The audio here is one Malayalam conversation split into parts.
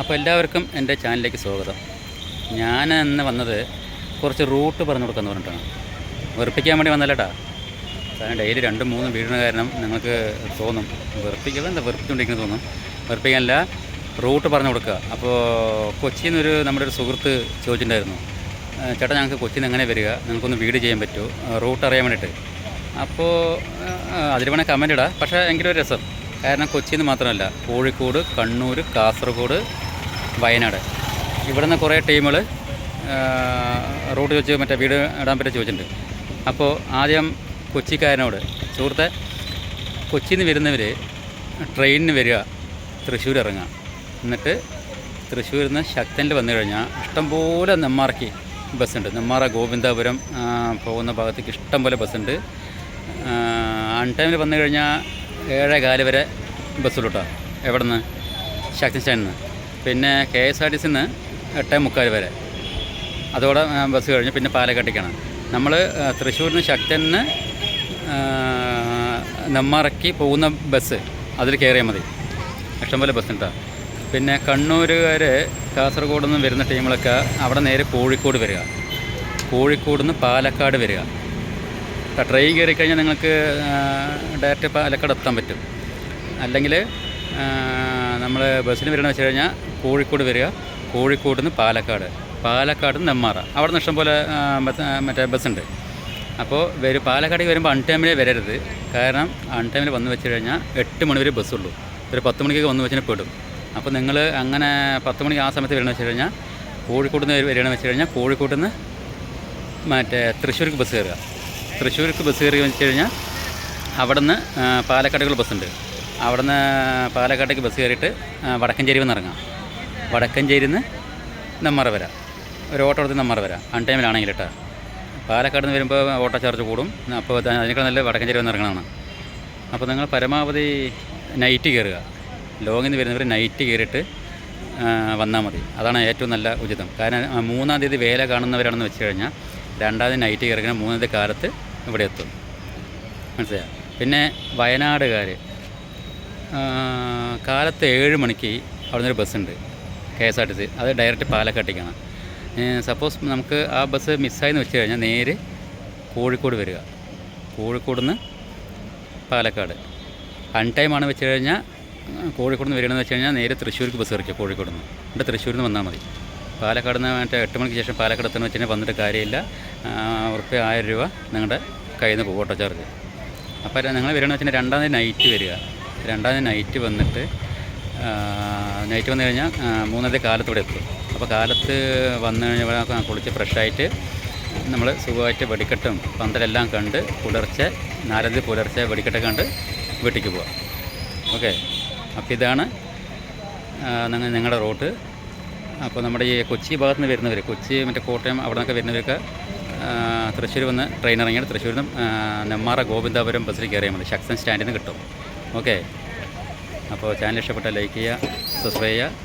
അപ്പോൾ എല്ലാവർക്കും എന്റെ ചാനലിലേക്ക് സ്വാഗതം. ഞാൻ ഇന്ന് വന്നത് കുറച്ച് റൂട്ട് പറഞ്ഞു കൊടുക്കാമെന്ന് പറഞ്ഞിട്ടാണ്. വെറുപ്പിക്കാൻ വേണ്ടി വന്നല്ലേട്ടാ. കാരണം ഡെയിലി രണ്ടും മൂന്നും വീഴുന്ന കാരണം നിങ്ങൾക്ക് തോന്നും. വെറുപ്പിക്കുക എന്താ വെറുപ്പിച്ചുകൊണ്ടിരിക്കുന്നത് തോന്നും. വെറുപ്പിക്കാനല്ല റൂട്ട് പറഞ്ഞു കൊടുക്കുക. അപ്പോൾ കൊച്ചിയിൽ നിന്നൊരു നമ്മുടെ ഒരു സുഹൃത്ത് ചോദിച്ചിട്ടുണ്ടായിരുന്നു. ചേട്ടാ ഞങ്ങൾക്ക് കൊച്ചിയിൽ നിന്ന് എങ്ങനെ വരിക? നിങ്ങൾക്കൊന്ന് വീട് ചെയ്യാൻ പറ്റുമോ റൂട്ട് അറിയാൻ വേണ്ടിയിട്ട്. അപ്പോൾ അതിൽ വേണേൽ കമന്റ് ഇടാം. പക്ഷേ എങ്കിലും ഒരു രസം. കാരണം കൊച്ചിയിൽ നിന്ന് മാത്രമല്ല കോഴിക്കോട് കണ്ണൂർ കാസർഗോഡ് വയനാട്. ഇവിടുന്ന് കുറേ ടീമുകൾ റൂട്ട് ചോദിച്ച് മറ്റേ വീട് ഇടാൻ പറ്റി ചോദിച്ചിട്ടുണ്ട്. അപ്പോൾ ആദ്യം കൊച്ചിക്കാരനോട് സുഹൃത്തെ കൊച്ചിയിൽ നിന്ന് വരുന്നവർ ട്രെയിനിന് വരിക തൃശ്ശൂർ ഇറങ്ങുക. എന്നിട്ട് തൃശ്ശൂരിൽ നിന്ന് ശക്തനിൽ വന്നു കഴിഞ്ഞാൽ ഇഷ്ടംപോലെ നെമ്മാറയ്ക്ക് ബസ്സുണ്ട്. നെമ്മാറ ഗോവിന്ദപുരം പോകുന്ന ഭാഗത്തേക്ക് ഇഷ്ടംപോലെ ബസ്സുണ്ട്. അൺ ടൈമിൽ വന്നു കഴിഞ്ഞാൽ ഏഴേ കാൽ വരെ ബസ്സുള്ളൂട്ടോ. എവിടെ നിന്ന് ശക്തി സ്റ്റാൻഡിൽ നിന്ന് പിന്നെ കെ എസ് ആർ ടി സിന്ന് എട്ടേ മുക്കാൽ വരെ. അതോടെ ബസ് കഴിഞ്ഞ് പിന്നെ പാലക്കാട്ടേക്കാണ്. നമ്മൾ തൃശ്ശൂരിന് ശക്തന് നെമ്മാറയ്ക്ക് പോകുന്ന ബസ് അതിൽ കയറിയാൽ മതി. ഇഷ്ടംപോലെ ബസ് ഉണ്ടാ പിന്നെ കണ്ണൂരുകാർ കാസർഗോഡ് നിന്ന് വരുന്ന ടീമുകളൊക്കെ അവിടെ നേരെ കോഴിക്കോട് വരിക. കോഴിക്കോട് നിന്ന് പാലക്കാട് വരിക. ട്രെയിൻ കയറി കഴിഞ്ഞാൽ നിങ്ങൾക്ക് ഡയറക്റ്റ് പാലക്കാട് എത്താൻ പറ്റും. അല്ലെങ്കിൽ നമ്മൾ ബസ്സിന് വരണമെന്ന് വെച്ച് കഴിഞ്ഞാൽ കോഴിക്കോട് വരിക. കോഴിക്കോട് നിന്ന് പാലക്കാട്. പാലക്കാട് നിന്ന് നെമ്മാറ അവിടെ നിന്ന് ഇഷ്ടംപോലെ മറ്റേ ബസ്സുണ്ട്. അപ്പോൾ വരും പാലക്കാടേക്ക് വരുമ്പോൾ അൺ ടൈമിലേ വരരുത്. കാരണം അൺ ടൈമിൽ വന്ന് വെച്ച് കഴിഞ്ഞാൽ എട്ട് മണി വരെ ബസ്സുള്ളൂ. ഒരു പത്ത് മണിക്കൊക്കെ വന്ന് വെച്ചാൽ പെടും. അപ്പോൾ നിങ്ങൾ അങ്ങനെ പത്ത് മണിക്ക് ആ സമയത്ത് വരണമെന്ന് വെച്ച് കഴിഞ്ഞാൽ കോഴിക്കോട് നിന്ന് വരികയാണെന്ന് വെച്ച് കഴിഞ്ഞാൽ കോഴിക്കോട് നിന്ന് മറ്റേ തൃശ്ശൂർക്ക് ബസ് കയറുക തൃശ്ശൂർക്ക് ബസ് കയറി വെച്ച് കഴിഞ്ഞാൽ അവിടെ നിന്ന് പാലക്കാടുകൾ ബസ്സുണ്ട്. അവിടെ നിന്ന് പാലക്കാട്ടേക്ക് ബസ് കയറിയിട്ട് വടക്കഞ്ചേരി വന്ന് ഇറങ്ങാം. വടക്കഞ്ചേരിയിൽ നിന്ന് നെമ്മറ വരാം. ഒരു ഓട്ടോ എടുത്ത് നെമ്മറ വരാം. അൺ ടൈമിലാണെങ്കിൽ കേട്ടോ പാലക്കാട് നിന്ന് വരുമ്പോൾ ഓട്ടോ ചാർജ് കൂടും. അപ്പോൾ അതിനേക്കാൾ നല്ല വടക്കഞ്ചേരി വന്ന് ഇറങ്ങണതാണ്. അപ്പോൾ നിങ്ങൾ പരമാവധി നൈറ്റ് കയറുക. ലോങ്ങിൽ നിന്ന് വരുന്നവർ നൈറ്റ് കയറിയിട്ട് വന്നാൽ മതി. അതാണ് ഏറ്റവും നല്ല ഉചിതം. കാരണം മൂന്നാം തീയതി വേല കാണുന്നവരാണെന്ന് വെച്ച് കഴിഞ്ഞാൽ രണ്ടാം തീയതി നൈറ്റ് കയറി കഴിഞ്ഞാൽ മൂന്നാം തീയതി കാലത്ത് ഇവിടെ എത്തും. മനസ്സിലായോ? പിന്നെ വയനാടുകാർ കാലത്ത് ഏഴ് മണിക്ക് അവിടെ നിന്നൊരു ബസ്സുണ്ട് K S R T C. അത് ഡയറക്റ്റ് പാലക്കാട്ടേക്കാണ്. സപ്പോസ് നമുക്ക് ആ ബസ് മിസ്സായെന്ന് വെച്ച് കഴിഞ്ഞാൽ നേരെ കോഴിക്കോട് വരിക. കോഴിക്കോട് നിന്ന് പാലക്കാട് അൺ ആണ് വെച്ച് കഴിഞ്ഞാൽ കോഴിക്കോട് നിന്ന് വരികയാണെന്ന് വെച്ച് കഴിഞ്ഞാൽ നേരെ തൃശ്ശൂർക്ക് ബസ് ഇറക്കുക കോഴിക്കോട് നിന്ന് എന്നിട്ട് തൃശ്ശൂരിൽ നിന്ന് വന്നാൽ മതി. പാലക്കാട് നിന്ന് മറ്റേ എട്ട് മണിക്ക് ശേഷം പാലക്കാട് എത്തണമെന്ന് വെച്ച് കഴിഞ്ഞാൽ വന്നിട്ട് കാര്യമില്ല. ഉറപ്പ് ആയിരം രൂപ നിങ്ങളുടെ കയ്യിൽ നിന്ന് പോകും ഓട്ടോ ചാർജ്. അപ്പോൾ നിങ്ങൾ വരികയാണെന്ന് വെച്ചാൽ രണ്ടാം തീയതി നൈറ്റ് വരിക. രണ്ടാം തീയതി നൈറ്റ് വന്നിട്ട് നൈറ്റ് വന്നു കഴിഞ്ഞാൽ മൂന്നാമത്തെ കാലത്ത് ഇവിടെ എത്തും. അപ്പോൾ കാലത്ത് വന്നു കഴിഞ്ഞാൽ കുളിച്ച് ഫ്രഷായിട്ട് നമ്മൾ സുഖമായിട്ട് വെടിക്കെട്ടും പന്തലെല്ലാം കണ്ട് പുലർച്ചെ നാലഞ്ച് പുലർച്ചെ വെടിക്കെട്ട് കണ്ട് വീട്ടിലേക്ക് പോവാം. ഓക്കെ? അപ്പോൾ ഇതാണ് നിങ്ങൾ നിങ്ങളുടെ റൂട്ട്. അപ്പോൾ നമ്മുടെ ഈ കൊച്ചി ഭാഗത്ത് നിന്ന് വരുന്നവർ കൊച്ചി മറ്റേ കോട്ടയം അവിടെ നിന്നൊക്കെ വരുന്നവർക്ക് ആ, തൃശ്ശൂർ വന്ന് ട്രെയിൻ ഇറങ്ങിയിട്ട് തൃശ്ശൂരിൽ നിന്ന് നെമ്മാറ ഗോവിന്ദാപുരം ബസ്സിൽ കയറിയാൽ മതി. ശക്തൻ സ്റ്റാൻഡിൽ നിന്ന് കിട്ടും. ഓക്കെ. അപ്പോൾ ചാനൽ ഇഷ്ടപ്പെട്ട ലൈക്ക് ചെയ്യുക സബ്സ്ക്രൈബ് ചെയ്യുക.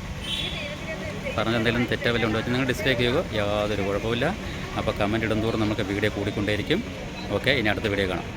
പറഞ്ഞ എന്തെങ്കിലും തെറ്റാ വല്ലതും ഉണ്ടോ നിങ്ങൾ ഡിസ്ലൈക്ക് ചെയ്യുക. യാതൊരു കുഴപ്പമില്ല അപ്പോൾ കമന്റ് ഇടുന്തോറും നമുക്ക് വീഡിയോ കൂടിക്കൊണ്ടേയിരിക്കും. ഓക്കെ ഇനി അടുത്ത വീഡിയോ കാണാം.